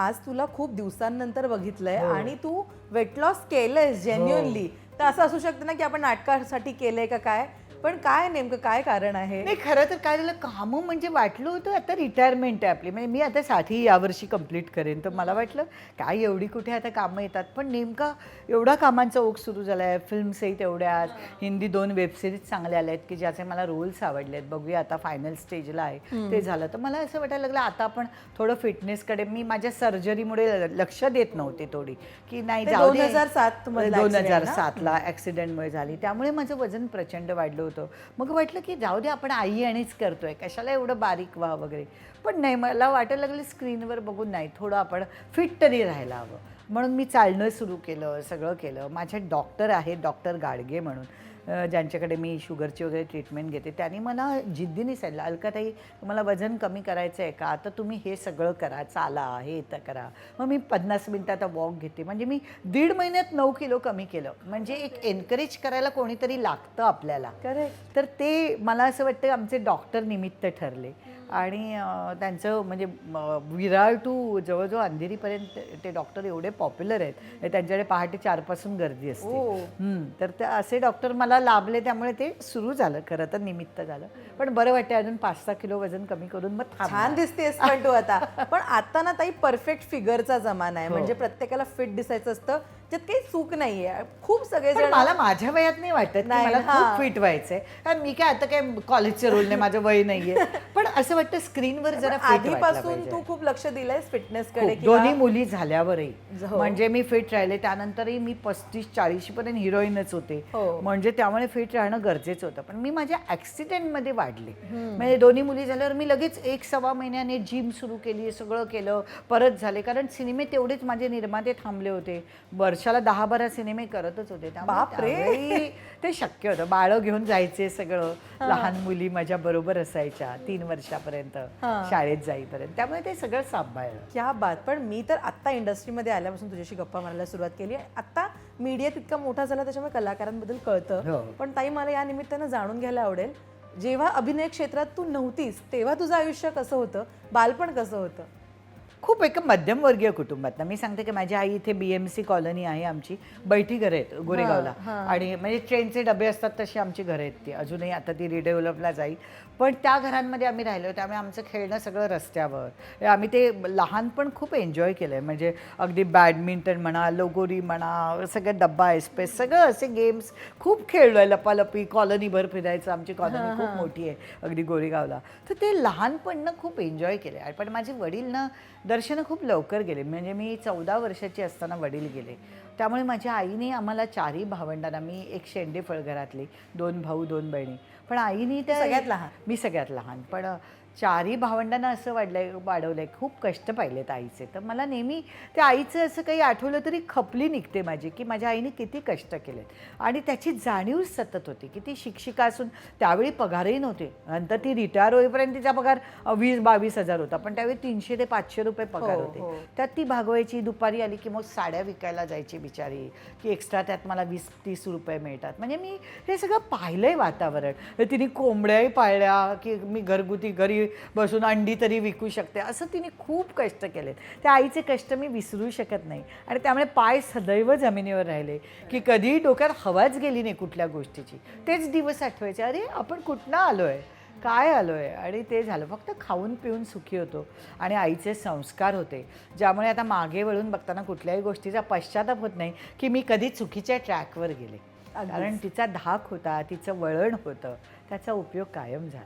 आज तुला खूप दिवसांनंतर बघितलंय आणि तू वेट लॉस केलंयस जेन्युअनली तर असं असू शकतं ना की आपण नाटकासाठी केलंय का काय? पण काय नेमकं काय कारण आहे? नाही खरं तर काय झालं कामं म्हणजे वाटलं होतं आता रिटायरमेंट आहे आपली. म्हणजे मी आता साठी यावर्षी कंप्लीट करेन. तर मला वाटलं काय एवढी कुठे आता कामं येतात? पण नेमका एवढा कामांचा ओघ सुरू झाला आहे फिल्म्सही तेवढ्याच हिंदी दोन वेबसिरीज चांगल्या आल्या आहेत की ज्याचे मला रोल्स आवडले आहेत. बघूया आता फायनल स्टेजला आहे ते झालं. तर मला असं वाटायला लागलं आता आपण थोडं फिटनेसकडे मी माझ्या सर्जरीमुळे लक्ष देत नव्हते थोडी की नाही ते जाऊ दे. 2007 मधला दोन हजार? सातला ॲक्सिडेंटमुळे झाली. त्यामुळे माझं वजन प्रचंड वाढलं होतं. मग वाटलं की जाऊ दे आपण आई आणिच करतोय. कशाला एवढं बारीक व्हा वगैरे. पण नाही मला वाटायला लागलं स्क्रीनवर बघून नाही थोडं आपण फिट तरी राहायला हवं. म्हणून मी चालणं सुरू केलं सगळं केलं. माझे डॉक्टर आहेत डॉक्टर गाडगे म्हणून. ज्यांच्याकडे मी शुगरची वगैरे ट्रीटमेंट घेते त्यांनी मला जिद्दीने सांगितलं अलकाताई तुम्हाला वजन कमी करायचं आहे का? तर तुम्ही हे सगळं करा चाला हे तर करा. मग मी पन्नास मिनटाचा वॉक घेते. म्हणजे मी दीड महिन्यात नऊ किलो कमी केलं. म्हणजे एक एनकरेज करायला कोणीतरी लागतं आपल्याला. तर ते मला असं वाटतं आमचे डॉक्टर निमित्त ठरले. आणि त्यांचं म्हणजे म, विरार टू जवळजवळ अंधेरीपर्यंत ते डॉक्टर एवढे पॉप्युलर आहेत. त्यांच्याकडे पहाटे चारपासून गर्दी असते. हम्म, तर ते असे डॉक्टर मला लाभले त्यामुळे ते सुरू झालं खरं तर निमित्त झालं. पण बरं वाटतं अजून पाच सहा किलो वजन कमी करून मग. छान दिसतेस पण तू आता. पण आता ना ताई परफेक्ट फिगरचा जमाना आहे. हो. म्हणजे प्रत्येकाला फिट दिसायचं असतं. त्यात काही चूक नाहीये खूप सगळे पण मला माझ्या वयात नाही वाटत की नाही, मला हा. खूप फिट व्हायचंय कारण मी काय आता काय कॉलेजचे रोल नाही माझं वय नाहीये पण असं वाटतं स्क्रीनवर जरा fit आधीपासून पाहिजे. तू खूप लक्ष दिलंयस फिटनेस कडे खूप. दोन्ही मुली झाल्यावरही हो. म्हणजे मी फिट राहिले त्यानंतरही मी पस्तीस चाळीस पर्यंत हिरोईनच होते हो. म्हणजे त्यामुळे फिट राहणं गरजेचं होतं पण मी माझ्या ऍक्सिडेंटमध्ये वाढले म्हणजे दोन्ही मुली झाल्यावर मी लगेच एक सव्वा महिन्याने जिम सुरू केली सगळं केलं परत झाले कारण सिनेमे तेवढेच माझे निर्माते थांबले होते वर्षाला दहा बारा सिनेमे करतच होते. त्यामुळे बापरे. त्यावेळी ते शक्य होतं. बाळं घेऊन जायचे सगळं. लहान मुली माझ्या बरोबर असायच्या तीन वर्षापर्यंत. हा. शाळेत जाईपर्यंत. त्यामुळे ते सगळं सांभाळलं. क्या बात! पण मी तर आत्ता इंडस्ट्रीमध्ये आल्यापासून तुझ्याशी गप्पा मारायला सुरुवात केली आत्ता मीडिया तितका मोठा झाला त्याच्यामुळे कलाकारांबद्दल हो. कळतं पण ताई मला या निमित्तानं जाणून घ्यायला आवडेल. जेव्हा अभिनय क्षेत्रात तू नव्हतीस तेव्हा तुझं आयुष्य कसं होतं? बालपण कसं होतं? खूप एका मध्यमवर्गीय कुटुंबात मी सांगते की माझी आई इथे बी एम सी कॉलनी आहे आमची. बैठी घरं आहेत गोरेगावला. आणि म्हणजे ट्रेनचे डबे असतात तशी आमची घरं आहेत ती. अजूनही आता ती रिडेव्हलपला जाईल. पण त्या घरांमध्ये आम्ही राहिलो त्यामुळे आमचं खेळणं सगळं रस्त्यावर. आम्ही ते लहानपण खूप एन्जॉय केलं आहे म्हणजे अगदी बॅडमिंटन म्हणा लगोरी म्हणा सगळं डब्बा एस्पेस सगळं असे गेम्स खूप खेळलो आहे लपालपी कॉलनीभर फिरायचं आमची कॉलनी खूप मोठी आहे अगदी गोरेगावला. तर ते लहानपणनं खूप एन्जॉय केले आहे पण माझे वडील ना दर्शनं खूप लवकर गेले. म्हणजे मी चौदा वर्षाची असताना वडील गेले. त्यामुळे माझ्या आईने आम्हाला चारही भावंडांना मी एक शेंडेफळ घरातली दोन भाऊ दोन बहिणी. पण आईने त्या सगळ्यात लहान. मी सगळ्यात लहान. पण चारही भावंडांना असं वाढलंय वाढवलंय. खूप कष्ट पाहिलेत आईचे. तर मला नेहमी त्या आईचं असं काही आठवलं तरी खपली निघते माझी की माझ्या आईने किती कष्ट केलेत. आणि त्याची जाणीव सतत होती की ती शिक्षिका असून त्यावेळी पगारही नव्हते. नंतर ती रिटायर होईपर्यंत तिचा पगार वीस बावीस हजार होता. पण त्यावेळी तीनशे ते पाचशे रुपये पगार हो, होते. हो. त्यात ती भागवायची दुपारी आली की मग साड्या विकायला जायची बिचारी की एक्स्ट्रा त्यात मला वीस तीस रुपये मिळतात. म्हणजे मी हे सगळं पाहिलंय वातावरण. तिने कोंबड्याही पाळल्या की मी घरगुती घरी बसून अंडी तरी विकू शकते. असं तिने खूप कष्ट केलेत. त्या आईचे कष्ट मी विसरू शकत नाही. आणि त्यामुळे पाय सदैव जमिनीवर राहिले. की कधीही डोक्यात हवाच गेली नाही कुठल्या गोष्टीची. तेच दिवस आठवायचे. अरे आपण कुठनं आलो आहे काय आलो आहे आणि ते झालं. फक्त खाऊन पिऊन सुखी होतो. आणि आईचे संस्कार होते. ज्यामुळे आता मागे वळून बघताना कुठल्याही गोष्टीचा पश्चाताप होत नाही की मी कधी चुकीच्या ट्रॅकवर गेले. कारण तिचा धाक होता. तिचं वळण होतं. त्याचा उपयोग कायम झाला.